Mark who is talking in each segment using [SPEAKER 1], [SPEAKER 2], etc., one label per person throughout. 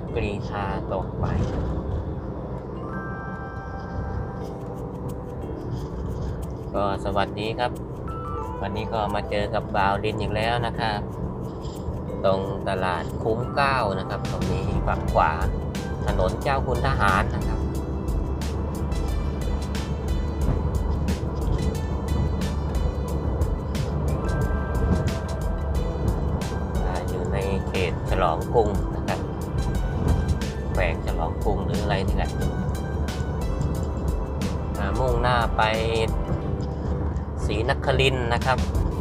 [SPEAKER 1] พกรีธาตกไปก็สวัสดีครับ วันนี้ก็มาเจอกับบาวลินอีกแล้วนะครับ ตรงตลาดคุ้มเก้านะครับ ตรงนี้ฝั่งขวาถนนเจ้าคุณทหารนะครับ อยู่ในเขตฉลองกรุง ไปศรีนครินทร์นะครับ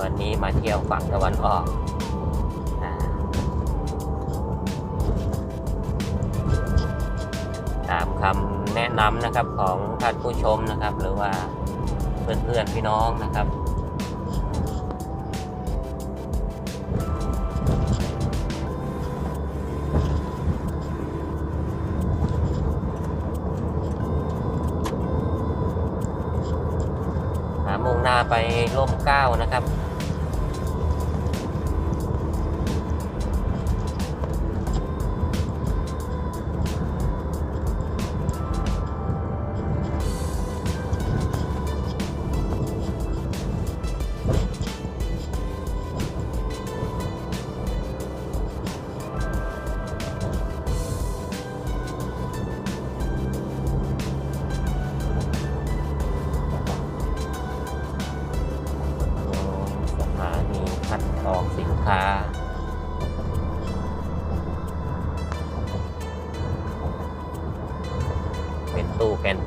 [SPEAKER 1] วันนี้มาเที่ยวฝั่งตะวันออกอาตามคำแนะนำนะครับของท่านผู้ชมนะครับ หรือว่าเพื่อนๆพี่น้องนะครับามุ่งหน้าไปร่มเก้านะครับ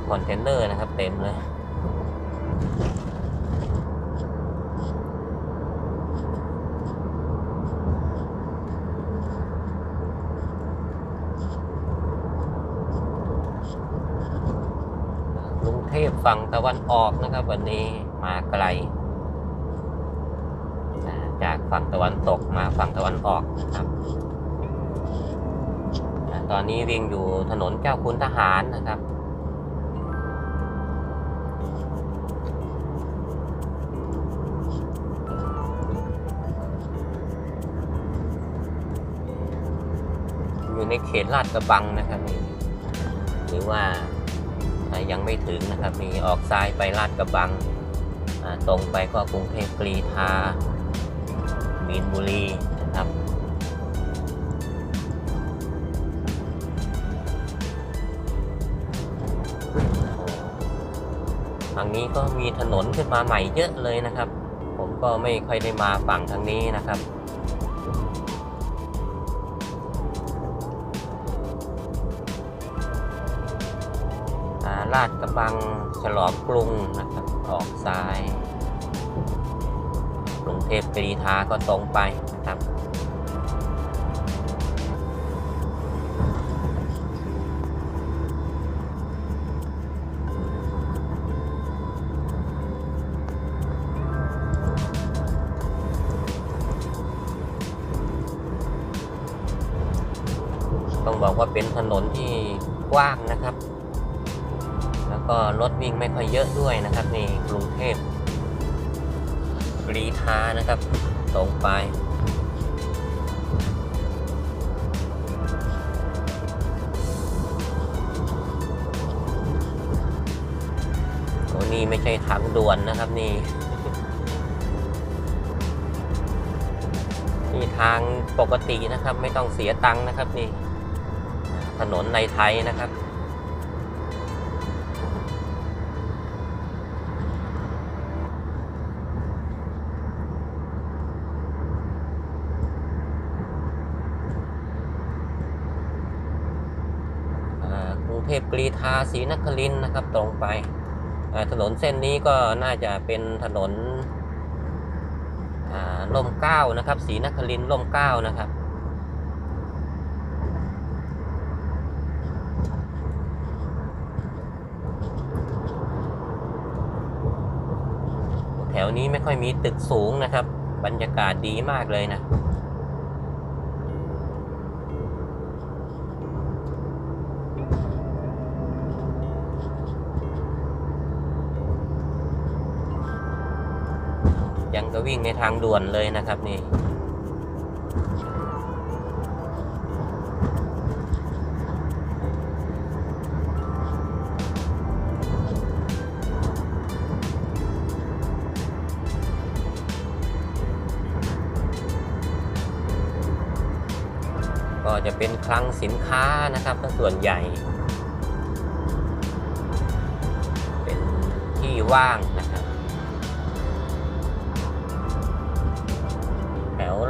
[SPEAKER 1] คอนเทนเนอร์นะครับ เต็มเลยกรุงเทพฝั่งตะวันออกนะครับ วันนี้มาไกล จากฝั่งตะวันตกมาฝั่งตะวันออกนะครับตอนนี้วิ่งอยู่ถนนเจ้าคุณทหารนะครับ อยู่ในเขตลาดกระบังนะครับนี่หรือว่ายังไม่ถึงนะครับมีออกซ้ายไปลาดกระบังตรงไปก็กรุงเทพกรีธามีนบุรีนะครับทางนี้ก็มีถนนขึ้นมาใหม่เยอะเลยนะครับ ผมก็ไม่ค่อยได้มาฝั่งทางนี้นะครับาลาดกระบังฉลองกรุงนะครับ ออกซ้ายกรุงเทพกรีธาก็ตรงไปนะครับต้องบอกว่าเป็นถนนที่กว้างนะครับ ก็รถวิ่งไม่ค่อยเยอะด้วยนะครับนี่กรุงเทพกรีธานะครับตรงไปโอ้นี่ไม่ใช่ทางด่วนนะครับนี่นี่ทางปกตินะครับ ไม่ต้องเสียตังค์นะครับนี่ ถนนในไทยนะครับ อ่ากรุง เทพกรีธาศรีนครินนะครับ ตรงไปถนนเส้นนี้ก็น่าจะเป็นถนนอ่มเก้านะครับศรีนครินทร์ร่มเก้านะครับแถวนี้ไม่ค่อยมีตึกสูงนะครับ บรรยากาศดีมากเลยนะังก็วิ่งในทางด่วนเลยนะครับนี่ก็จะเป็นคลังสินค้านะครับส่วนใหญ่ เป็นที่ว่าง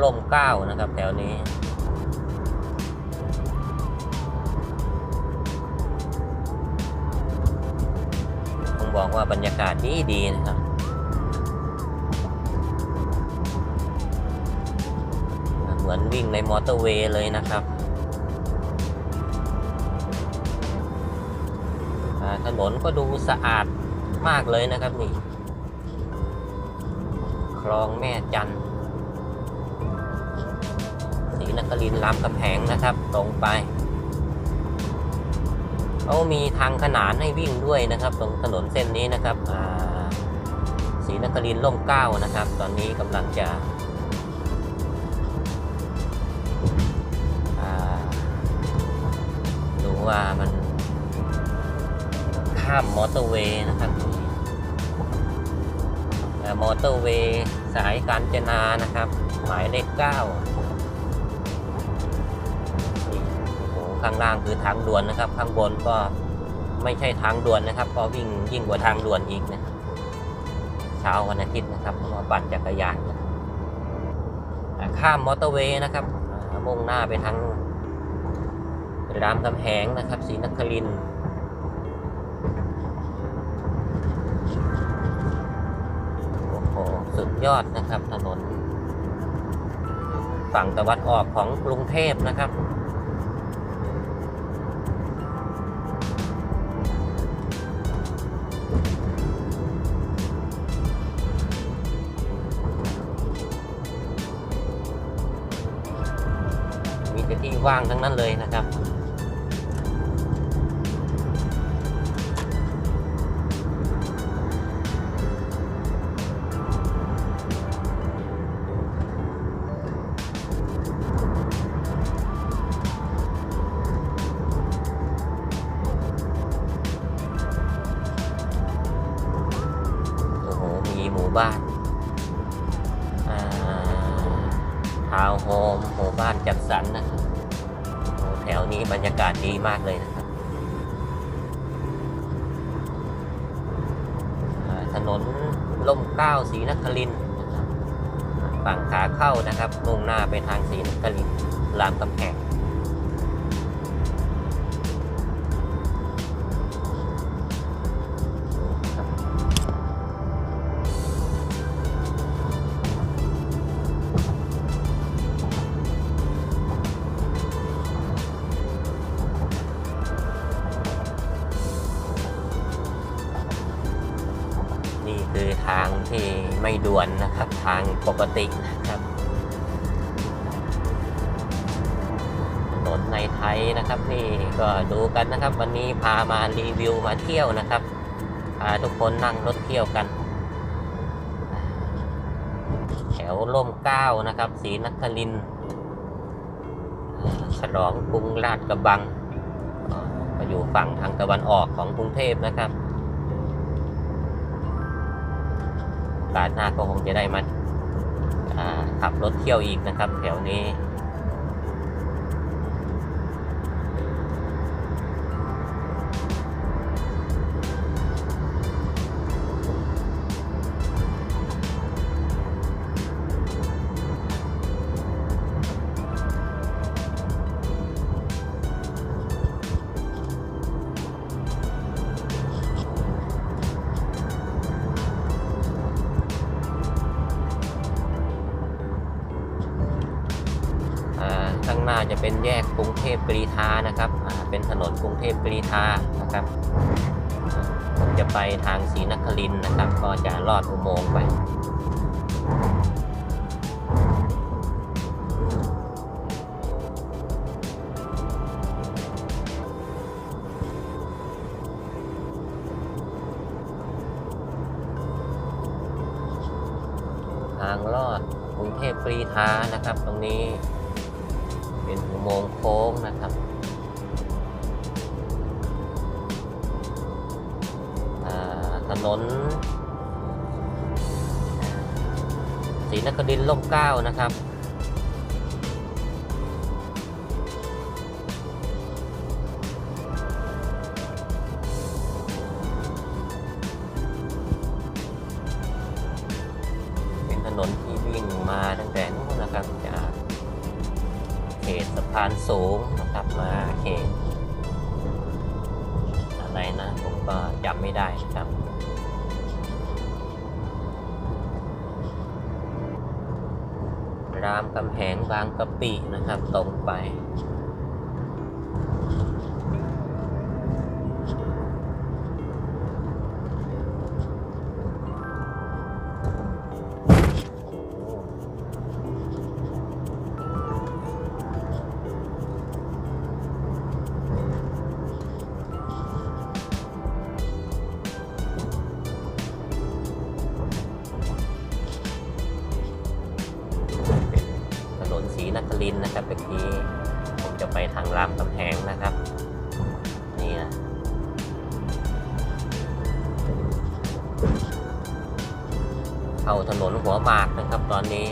[SPEAKER 1] ลมเก้านะครับแถวนี้ต้องบอกว่าบรรยากาศดีดีนะครับเหมือนวิ่งในมอเตอร์เวย์เลยนะครับถนนก็ดูสะอาดมากเลยนะครับนี่ คลองแม่จันทร์ นครินทร์รามำแหงนะครับ ตรงไปเขามีทางขนานให้วิ่งด้วยนะครับ ตรงถนนเส้นนี้นะครับศรีนครินทร์ร่มเก้านะครับ ตอนนี้กำลังจะดูว่ามันข้ามมอเตอร์เวย์นะครับมอเตอร์เวย์สายกาญจนานะครับ หมายเลข9 ข้างล่างคือทางด่วนนะครับ ข้างบนก็ไม่ใช่ทางด่วนนะครับ ก็วิ่งยิ่งกว่าทางด่วนอีกนะครับเช้าวันอาทิตย์นะครับมาปั่นจักรยานนะข้ามมอเตอร์เวย์นะครับมุ่งหน้าไปทางรามคำแหงนะครับศรีนครินทร์โอ้โหสุดยอดนะครับถนน ฝั่งตะวันออกของกรุงเทพนะครับ ว่างทั้งนั้นเลยนะครับ โอ้โห มีหมู่บ้านทาวน์โฮมหมู่บ้านจัดสรรนะครับ แถวนี้บรรยากาศดีมากเลยนะครับถนนล่มเก้าศรีนครินฝั่งขาเข้านะครับมุ่งหน้าไปทางศรีนครินรามกำแพง ปกตินะครับถนนในไทยนะครับนี่ก็ดูกันนะครับ วันนี้พามารีวิวมาเที่ยวนะครับพาทุกคนนั่งรถเที่ยวกัน แถวร่มเก้านะครับศรีนครินทร์อ่าฉลองกรุงราชกระบังอ่าก็อยู่ฝั่งทางตะวันออกของกรุงเทพนะครับโอกาสหน้าก็คงจะได้มา ขับรถเที่ยวอีกนะครับ แถวนี้ จะเป็นแยกกรุงเทพกรีฑานะครับเป็นถนนกรุงเทพกรีฑานะครับผมจะไปทางศรีนครินนะครับ ก็จะลอดอุโมงค์ไปทางลอดกรุงเทพกรีฑานะครับ ตรงนี้ เป็นอุโมงค์โค้งนะครับอ่าถนนศรีนครินทร์ล่มเก้านะครับ สะพานสูงนะครับมาเขตอะไรนะผมก็จำไม่ได้นะครับรามคำแหงบางกะปินะครับตรงไป หัวหมากนะครับตอนนี้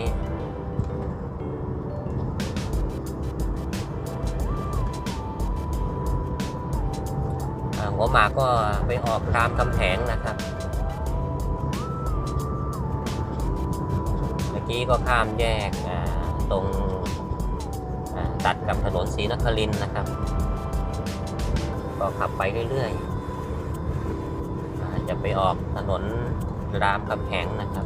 [SPEAKER 1] หัวหมากก็ไปออกรามคำแหงนะครับ เมื่อกี้ก็ข้ามแยกตรงตัดกับถนนศรีนครินนะครับ ก็ขับไปเรื่อยๆ จะไปออกถนนรามคำแหงนะครับ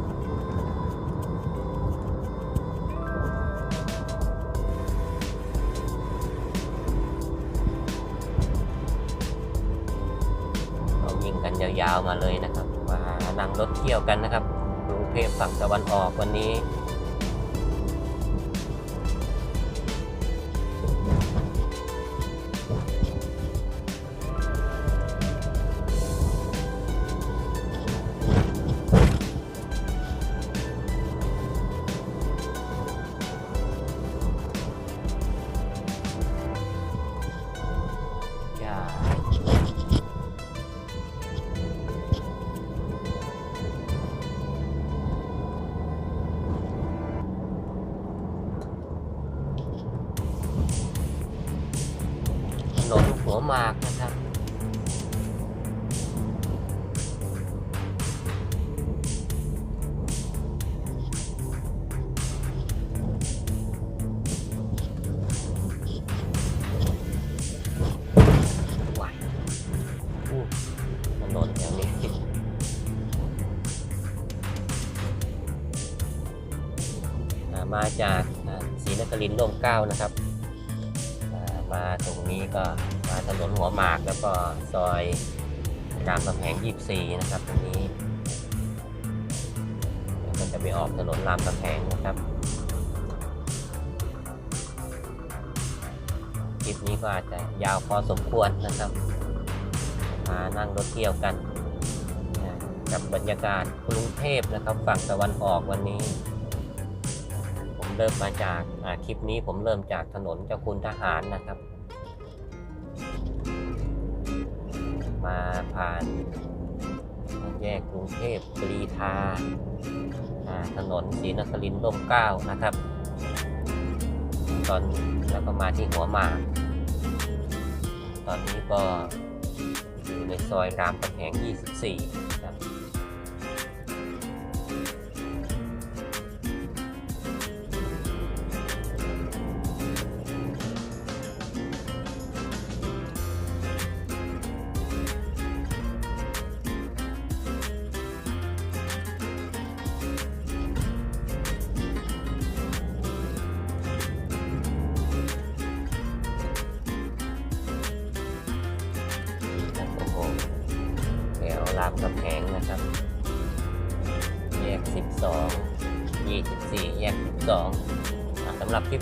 [SPEAKER 1] ยาวมาเลยนะครับ มานั่งรถเที่ยวกันนะครับกรุงเทพฝั่งตะวันออกวันนี้ 9นะครับมาตรงนี้ก็มาถนนหัวหมากแล้วก็ซอยรามกำแพง24 นะครับตรงนี้แล้วก็จะไปออกถนนรามกำแพงนะครับคลิปนี้ก็อาจจะยาวพอสมควรนะครับ มานั่งรถเที่ยวกันกับบรรยากาศกรุงเทพนะครับฝั่งตะวันออกวันนี้ เริ่มมาจากาคลิปนี้ผมเริ่มจากถนนเจ้าคุณทหารนะครับ มาผ่านแยกกรุงเทพปรีทาาถนนศรีนครินทร์ร่มเก้านะครับ ตอนแล้วก็มาที่หัวหมากตอนนี้ก็อยู่ในซอยรามคำแหง24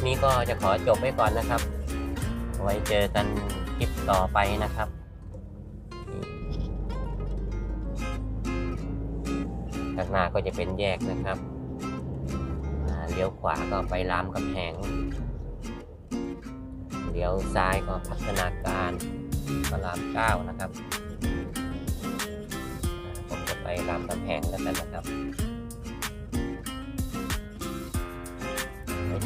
[SPEAKER 1] นี้ก็จะขอจบไว้ก่อนนะครับ ไว้เจอกันคลิปต่อไปนะครับข้างหน้าก็จะเป็นแยกนะครับเลี้ยวขวาก็ไปรามคำแหงเลี้ยวซ้ายก็พัฒนาการพระรามเก้านะครับ ผมจะไปรามคำแหงแล้วกันนะครับ